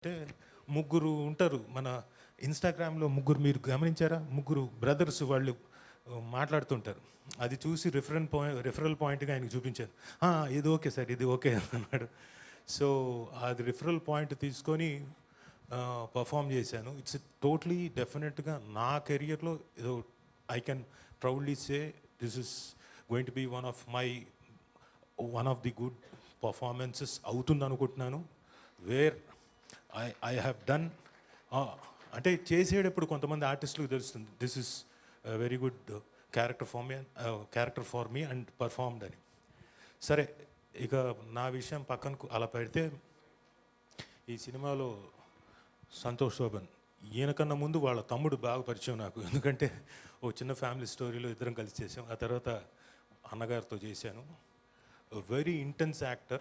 అంటే ముగ్గురు ఉంటారు. మన ఇన్స్టాగ్రామ్లో ముగ్గురు మీరు గమనించారా? ముగ్గురు బ్రదర్స్ వాళ్ళు మాట్లాడుతుంటారు. అది చూసి రిఫరెన్ పాయింట్ రిఫరల్ పాయింట్గా ఆయనకు చూపించారు. ఇది ఓకే సార్ ఇది ఓకే అన్నాడు. సో అది రిఫరల్ పాయింట్ తీసుకొని పర్ఫామ్ చేశాను. ఇట్స్ టోటలీ డెఫినెట్గా నా కెరియర్లో ఏదో I can proudly say this is going to be one of my one of the good performances అవుతుంది అనుకుంటున్నాను where I I have done అంటే చేసేటప్పుడు కొంతమంది ఆర్టిస్టులకు తెలుస్తుంది this is very good character for me character for me and performed అని. సరే ఇక నా విషయం పక్కనకు అలా పెడితే ఈ సినిమాలో సంతోష్ శోభన్ ఈయనకన్నా ముందు వాళ్ళ తమ్ముడు బాగా పరిచయం నాకు. ఎందుకంటే ఓ చిన్న ఫ్యామిలీ స్టోరీలో ఇద్దరం కలిసి చేసాం. ఆ తర్వాత అన్నగారితో చేశాను. వెరీ ఇంటెన్స్ యాక్టర్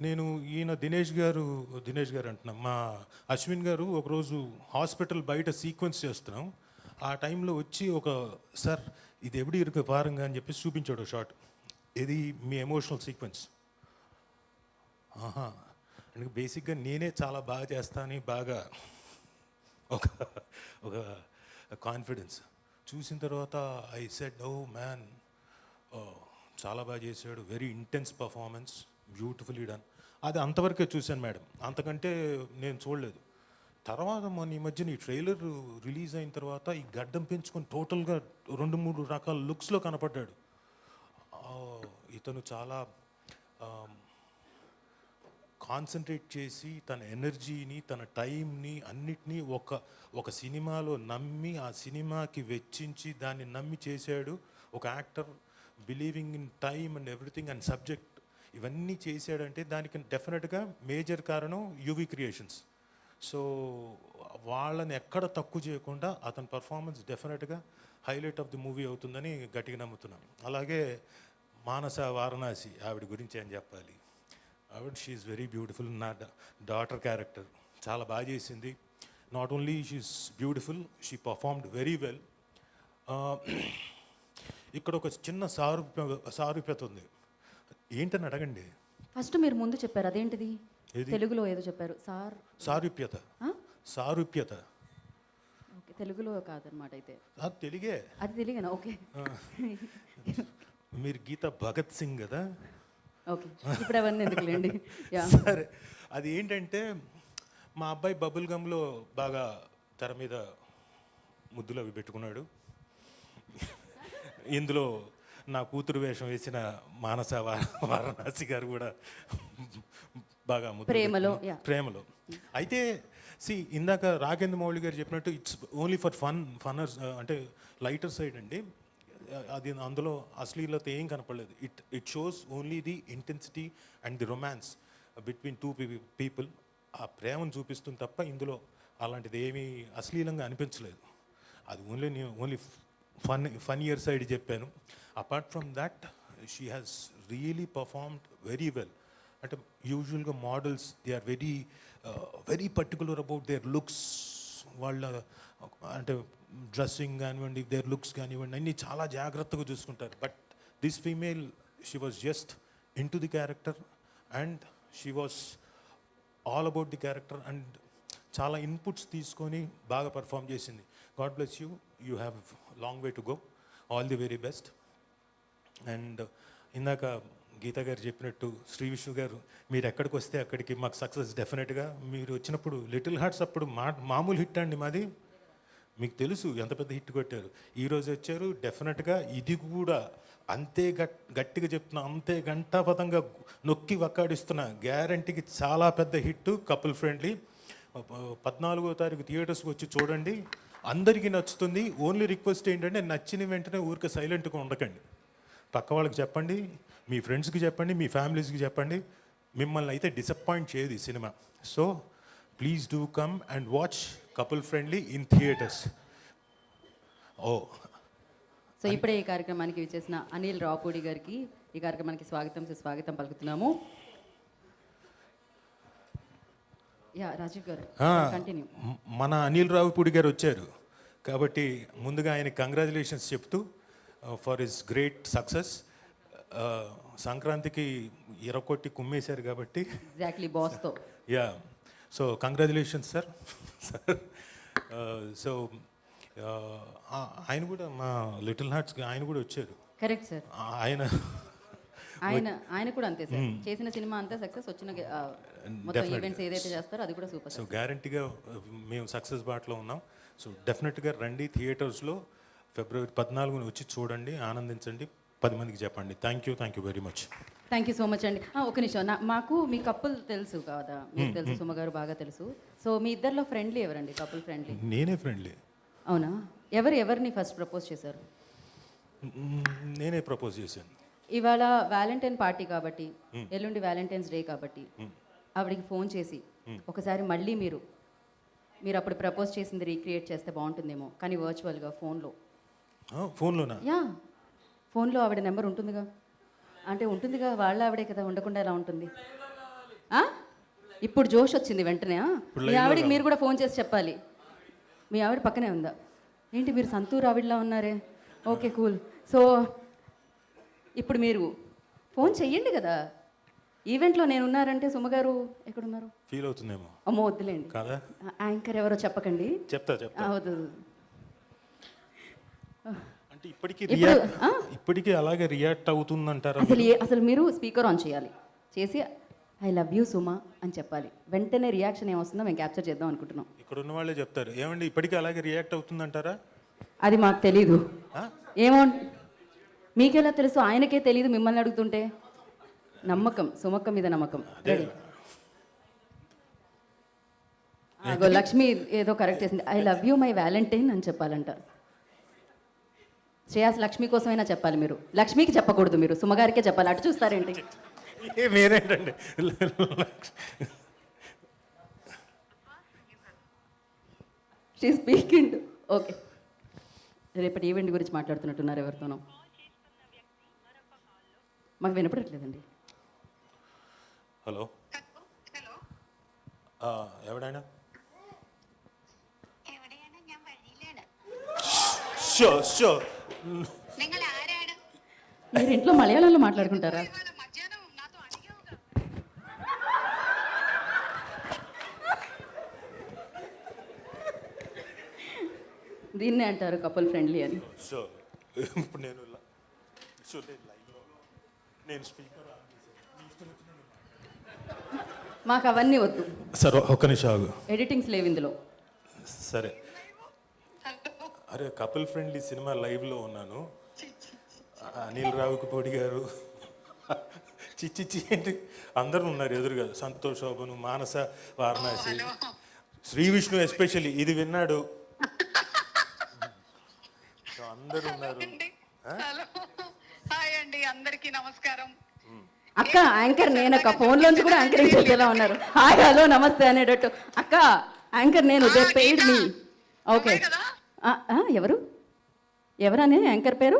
నేను ఈయన దినేష్ గారు దినేష్ గారు అంటున్నాం మా అశ్విన్ గారు ఒకరోజు హాస్పిటల్ బయట సీక్వెన్స్ చేస్తున్నాం. ఆ టైంలో వచ్చి ఒక సార్ ఇది ఎప్పుడు ఇరుకు పారంగా? అని చెప్పి చూపించాడు షార్ట్ ఇది మీ ఎమోషనల్ సీక్వెన్స్. ఆహా అంటే బేసిక్గా నేనే చాలా బాగా చేస్తానని బాగా ఒక ఒక కాన్ఫిడెన్స్. చూసిన తర్వాత ఐ సెడ్ ఓ మ్యాన్ చాలా బాగా చేశాడు very intense performance. Beautifully done. అది అంతవరకే చూశాను మేడం. అంతకంటే నేను చూడలేదు. తర్వాత మొన్న ఈ మధ్యన ఈ ట్రైలర్ రిలీజ్ అయిన తర్వాత ఈ గడ్డం పెంచుకొని టోటల్గా రెండు మూడు రకాల లుక్స్లో కనపడ్డాడు. ఇతను చాలా కాన్సన్ట్రేట్ చేసి తన ఎనర్జీని తన టైంని అన్నిటినీ ఒక ఒక సినిమాలో నమ్మి ఆ సినిమాకి వెచ్చించి దాన్ని నమ్మి చేశాడు. ఒక actor believing in time and everything and subject ఇవన్నీ చేశాడంటే దానికి డెఫినెట్గా మేజర్ కారణం యువి క్రియేషన్స్. సో వాళ్ళని ఎక్కడ తక్కువ చేయకుండా అతని పర్ఫార్మెన్స్ డెఫినెట్గా హైలైట్ ఆఫ్ ది మూవీ అవుతుందని గట్టిగా నమ్ముతున్నాను అలాగే మానస వారణాసి ఆవిడ గురించి ఏం చెప్పాలి? ఆవిడ షీఈ్ వెరీ బ్యూటిఫుల్ నా డాటర్ క్యారెక్టర్ చాలా బాగా చేసింది. Not only she's beautiful she performed very well ఇక్కడ ఒక చిన్న సారూప్య సారూప్యత ఉంది. ఏంటని అడగండి. ఫస్ట్ మీరు ముందు చెప్పారు అదేంటిది? తెలుగులో ఏదో చెప్పారు సార్. సారూప్యత? సారూప్యత. ఓకే తెలుగులో కాదనమాట అయితే. అది తెలుగే. అది తెలియనా ఓకే. మీరు గీత భగత్ సింగ్ కదా? ఓకే ఇప్పుడు అవన్నీ ఎందుకులేండి? సరే అది ఏంటంటే మా అబ్బాయి బబుల్ గమ్లో బాగా తెర మీద ముద్దులు అవి పెట్టుకున్నాడు. ఇందులో నా కూతురు వేషం వేసిన మానస వారణాసి గారు కూడా బాగా ప్రేమలో. ప్రేమలో. అయితే సి ఇందాక రాఘేంద్ర మౌళి గారు చెప్పినట్టు it's only for fun funnier అంటే లైటర్ సైడ్ అండి. అది అందులో అశ్లీలత ఏం కనపడలేదు. It it shows only the intensity and the romance between two people ఆ ప్రేమను చూపిస్తుంది తప్ప ఇందులో అలాంటిది ఏమీ అశ్లీలంగా అనిపించలేదు. అది ఓన్లీ నేను only fun funnier side చెప్పాను. Apart from that she has really performed very well అంటే యూజువల్గా models they are very very particular about their looks వాళ్ళ అంటే డ్రెస్సింగ్ కానివ్వండి దేర్ లుక్స్ కానివ్వండి అన్నీ చాలా జాగ్రత్తగా చూసుకుంటారు. But this female she was just into the character and she was all about the character and చాలా ఇన్పుట్స్ తీసుకొని బాగా పర్ఫామ్ చేసింది. God bless you you have long way to go all the very best and ఇందాక గీత గారు చెప్పినట్టు శ్రీ విష్ణు గారు మీరు ఎక్కడికి వస్తే అక్కడికి మాకు సక్సెస్ డెఫినెట్గా మీరు వచ్చినప్పుడు లిటిల్ హార్ట్స్ అప్పుడు మా మామూలు హిట్ అండి మాది. మీకు తెలుసు ఎంత పెద్ద హిట్ కొట్టారు. ఈరోజు వచ్చారు డెఫినెట్గా ఇది కూడా అంతే గట్ గట్టిగా చెప్తున్నా అంతే గంటాపదంగా నొక్కి వక్కాడిస్తున్న గ్యారంటీకి చాలా పెద్ద హిట్ కపుల్ ఫ్రెండ్లీ పద్నాలుగో తారీఖు థియేటర్స్కి వచ్చి చూడండి. అందరికీ నచ్చుతుంది. ఓన్లీ రిక్వెస్ట్ ఏంటంటే నచ్చిన వెంటనే ఊరికే సైలెంట్గా ఉండకండి. పక్క వాళ్ళకి చెప్పండి మీ ఫ్రెండ్స్కి చెప్పండి మీ ఫ్యామిలీస్కి చెప్పండి. మిమ్మల్ని అయితే డిసప్పాయింట్ చేయదు ఈ cinema. So please do come and watch couple friendly in theatres. Oh. So ఇప్పుడే ఈ కార్యక్రమానికి విచ్చేసిన అనిల్ రావుపూడి గారికి ఈ కార్యక్రమానికి స్వాగతం సుస్వాగతం పలుకుతున్నాము. యా రాజీవ్ గారు కంటిన్యూ. మన అనిల్ రావుపూడి గారు వచ్చారు. కాబట్టి ముందుగా ఆయన కంగ్రాచులేషన్స్ చెప్తూ ఫర్ హిస్ గ్రేట్ సక్సెస్ సంక్రాంతికి ఇరకొట్టి కుమ్మేశారు కాబట్టి. Exactly బాస్తో yeah so congratulations sir so ఆయన కూడా మా లిటిల్ హార్ట్స్కి ఆయన కూడా వచ్చారు. కరెక్ట్ సార్ ఆయన. ఆయన ఆయన కూడా అంతే సార్ చేసిన సినిమా అంతా సక్సెస్ వచ్చిన మొత్తం ఈవెంట్స్ ఏదైతే చేస్తారో అది కూడా సూపర్ సో గ్యారంటీగా మేము సక్సెస్ బాటలో ఉన్నాం. సో డెఫినెట్గా రండి థియేటర్స్లో ఫిబ్రవరి పద్నాలుగున వచ్చి చూడండి ఆనందించండి పది మందికి చెప్పండి. Thank you thank you very much thank you so much అండి. ఒక నిమిషం. నా మాకు మీ కప్పుల్ తెలుసు కదా? మీకు తెలుసు సుమ గారు బాగా తెలుసు. సో మీ ఇద్దరిలో ఫ్రెండ్లీ ఎవరండి? కపుల్ ఫ్రెండ్లీ నేనే ఫ్రెండ్లీ అవునా? ఎవరు ఎవరిని ఫస్ట్ ప్రపోజ్ చేశారు? నేనే ప్రపోజ్ చేశాను. ఇవాళ వ్యాలంటైన్ పార్టీ కాబట్టి ఎల్లుండి వ్యాలంటైన్స్ డే కాబట్టి ఆవిడకి ఫోన్ చేసి ఒకసారి మళ్ళీ మీరు మీరు అప్పుడు ప్రపోజ్ చేసింది రీక్రియేట్ చేస్తే బాగుంటుందేమో కానీ వర్చువల్గా ఫోన్లో ఫోన్లోనా? యా. ఫోన్లో ఆవిడ నెంబర్ ఉంటుందిగా. అంటే ఉంటుందిగా వాళ్ళ ఆవిడే కదా ఉండకుండా ఎలా ఉంటుంది? ఆ? ఇప్పుడు జోష్ వచ్చింది వెంటనే ఆ? మీ ఆవిడకి మీరు కూడా ఫోన్ చేసి చెప్పాలి. మీ ఆవిడ పక్కనే ఉందా? ఏంటి మీరు సంతూర్ ఆవిడలా ఉన్నారే? Okay cool. సో ఇప్పుడు మీరు ఫోన్ చెయ్యండి కదా. ఈవెంట్లో నేను ఉన్నారంటే సుమగారు ఎక్కడున్నారు? ఫీల్ అవుతుందేమో. అమ్మో వద్దులేండి. కాదా? యాంకర్ ఎవరో చెప్పకండి. చెప్తా చెప్తా. ఆ, వద్దు వద్దు. అంటే ఇప్పటికీ రియాక్ట్? ఇప్పటికీ అలాగే రియాక్ట్ అవుతుందంటారా అసలు ఏ- అసలు మీరు స్పీకర్ ఆన్ చేయాలి. చేసి ఐ లవ్ యూ సుమా అని చెప్పాలి. వెంటనే రియాక్షన్ ఏమొస్తుందో మేము క్యాప్చర్ చేద్దాం అనుకుంటున్నాం. ఇక్కడ ఉన్న వాళ్ళే చెప్తారు. ఏమండి ఇప్పటికీ అలాగే రియాక్ట్ అవుతుందంటారా? అది మాకు తెలీదు. ఆ? ఏమో మీకెలా తెలుసు? ఆయనకే తెలీదు మిమ్మల్ని అడుగుతుంటే. నమ్మకం సుమక్క మీద నమ్మకం. రెడీ లక్ష్మి ఏదో కరెక్ట్ చేసింది. I love you my valentine అని చెప్పాలంట. శ్రేయాస్ లక్ష్మి కోసమైనా చెప్పాలి మీరు. లక్ష్మికి చెప్పకూడదు మీరు. సుమగారికే చెప్పాలి. అటు చూస్తారేంటి? మీరేంటండి? షీ స్పీకింగ్ ఓకే రేపటి ఈవెంట్ గురించి మాట్లాడుతున్నట్టున్నారు ఎవరితోనో. మాకు వినపడట్లేదండి. హలో. ఎవడైనా షో షో మీరు ఇంట్లో మలయాళంలో మాట్లాడుకుంటారా? దీన్నే అంటారు కపుల్ ఫ్రెండ్లీ అని. సో ఇప్పుడు నేను నేను స్పీకర్ మాకు అవన్నీ వద్దు. సరే ఒక్క నిమిషం ఎడిటింగ్స్ లేవు ఇందులో. సరే. అరే కపుల్ ఫ్రెండ్లీ సినిమా లైవ్లో ఉన్నాను. అనిల్ రావుకుపోడి గారు. చిచ్చి చి ఏంటి? అందరూ ఉన్నారు ఎదురుగా. సంతోష్ శోభను మానస వారణాసి. శ్రీ విష్ణు ఎస్పెషల్లీ. ఇది విన్నాడు. సో అందరూ ఉన్నారు. హలో. హాయ్ అండి అందరికీ నమస్కారం. అక్క యాంకర్ నేను అక్క ఫోన్లోంచి కూడా యాంకరింగ్ చేసేలా ఉన్నారు. హాయ్ హలో నమస్తే అనేటట్టు. అక్క యాంకర్ నేను దే పెయిడ్ మీ ఓకే. కదా? ఎవరు? ఎవరని యాంకర్ పేరు?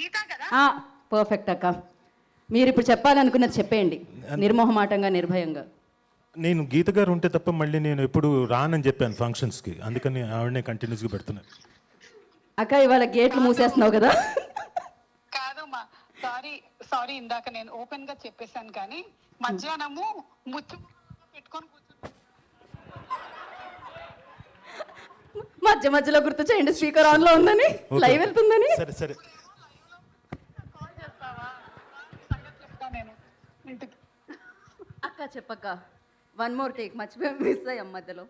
గీత కదా? పర్ఫెక్ట్ అక్క. మీరు ఇప్పుడు చెప్పాలనుకున్నది చెప్పేయండి. నిర్మోహమాటంగా నిర్భయంగా. నేను గీత గారు ఉంటే తప్ప మళ్ళీ నేను ఎప్పుడు రానని చెప్పాను ఫంక్షన్స్కి. అందుకని ఆవిడనే కంటిన్యూస్గా పెడుతున్నాను అక్క ఇవాళ గేట్లు మూసేస్తున్నావు కదా. కాదమ్మా సారీ సారీ ఇందాక నేను ఓపెన్గా చెప్పేశాను కానీ మధ్యాహ్నము ముచ్చు పెట్టుకొని మధ్య మధ్యలో గుర్తు చేయండి. స్పీకర్ ఆన్లో ఉందని లైవ్ వెళ్తుందని. సరే సరే. కాల్ చేస్తావా సంగతి చెప్తా నేను ఇంటికి అక్క చెప్పక్క. వన్ మోర్ టేక్ మర్చిపోయి మిస్ అయ్యాం మధ్యలో.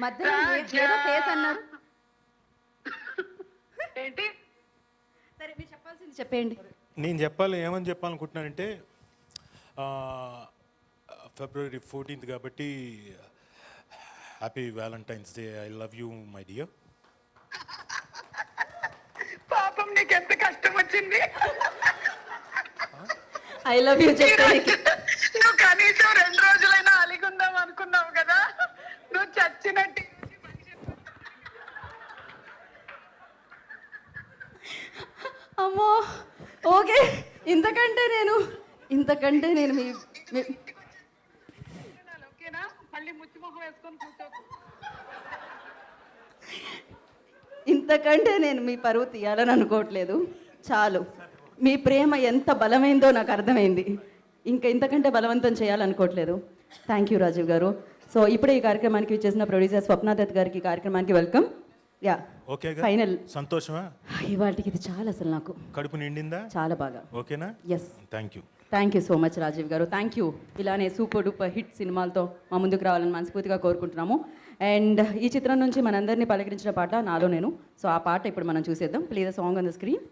మధ్యలో ఏ- ఏదో ఫేస్ అన్నారు. ఏంటి? సరే మీరు చెప్పాల్సింది చెప్పేయండి. నేను చెప్పాలి ఏమని చెప్పాలనుకుంటున్నానంటే ఆ, ఫిబ్రవరి ఫోర్టీన్త్ కాబట్టి happy valentine's day I love you my dear పాపం నీకు ఎంత కష్టం వచ్చింది? ఐ లవ్ యూ చెప్పడానికి నువ్వు కనీసం రెండు రోజులైనా అలిగుందాం అనుకున్నావు కదా? నువ్వు చచ్చినట్టు అమ్మో ఓకే. ఇంతకంటే నేను ఇంతకంటే నేను మీ మళ్ళీ ముచ్చి మొహం వేసుకొని కూర్చోకు. ఇంతకంటే నేను మీ పరువు తీయాలని అనుకోవట్లేదు. చాలు. మీ ప్రేమ ఎంత బలమైందో నాకు అర్థమైంది. ఇంకా ఇంతకంటే బలవంతం చేయాలనుకోవట్లేదు. థ్యాంక్ యూ రాజీవ్ గారు. సో ఇప్పుడే ఈ కార్యక్రమానికి ఇచ్చేసిన ప్రొడ్యూసర్ స్వప్న దత్ గారికి ఈ కార్యక్రమానికి వెల్కమ్ యా ఓకేగా ఫైనల్ సంతోషమా? ఇవాళకి ఇది చాలా అసలు నాకు. కడుపు నిండిందా? చాలా బాగా. ఓకేనా yes thank you thank you so much Rajeev గారు. థ్యాంక్ యూ ఇలానే సూపర్ డూపర్ హిట్ సినిమాలతో మా ముందుకు రావాలని మనస్ఫూర్తిగా కోరుకుంటున్నాము. అండ్ ఈ చిత్రం నుంచి మనందరినీ పలకరించిన పాట నాలో నేను. సో ఆ పాట ఇప్పుడు మనం చూసేద్దాం. Please song on the screen